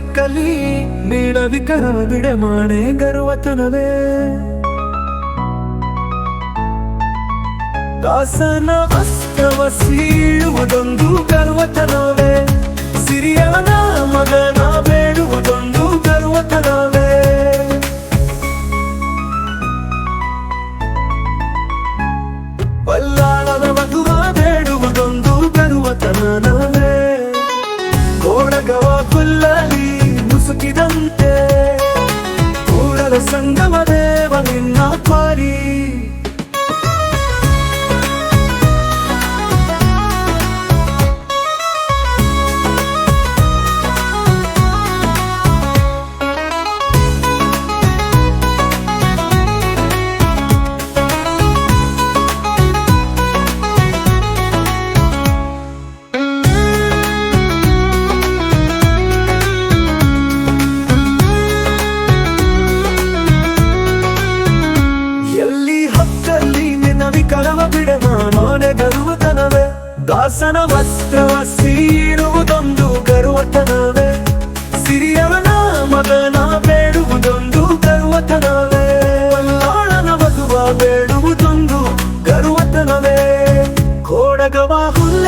ಕಲಿ ನೀಡವಿಕರ ಬಿಡೆ ಮಾಡೆ ಗರ್ವತನವೇ. ದಾಸನ ವಸ್ತ್ರವ ಸೀಳುವುದೊಂದು ಗರ್ವತನವೇ. ಸಿರಿಯನ ಮಗನ ಬೇಡುವುದೊಂದು ಗರ್ವತನವೇ. ಬಲ್ಲಾಳದ ಮಗುವ ಬೇಡುವುದೊಂದು ಗರ್ವತನವೇ ಗೋಡಗವ ಹುಲ್ಲಲಿ ಮುಸುಕಿದಂತೆ ಕೂಡಲ ಸಂಗಮ ದೇವ ನಿನ್ನ ಪಾರಿ ನಿನ್ನ ವಿಕಲವ ಬಿಡೆ ಗರುವತನವೇ. ದಾಸನ ವಸ್ತ್ರವ ಸೀರುವುದೊಂದು ಗರುವತನವೇ. ಸಿರಿಯವನ ಮಗನ ಬೇಡುವುದೊಂದು ಗರುವತನವೇ. ವಲ್ಲಾಳನ ಮಗುವ ಬೇಡುವುದೊಂದು ಗರುವತನವೇ. ಕೋಡಗವ ಹುಲ್ಲಲಿ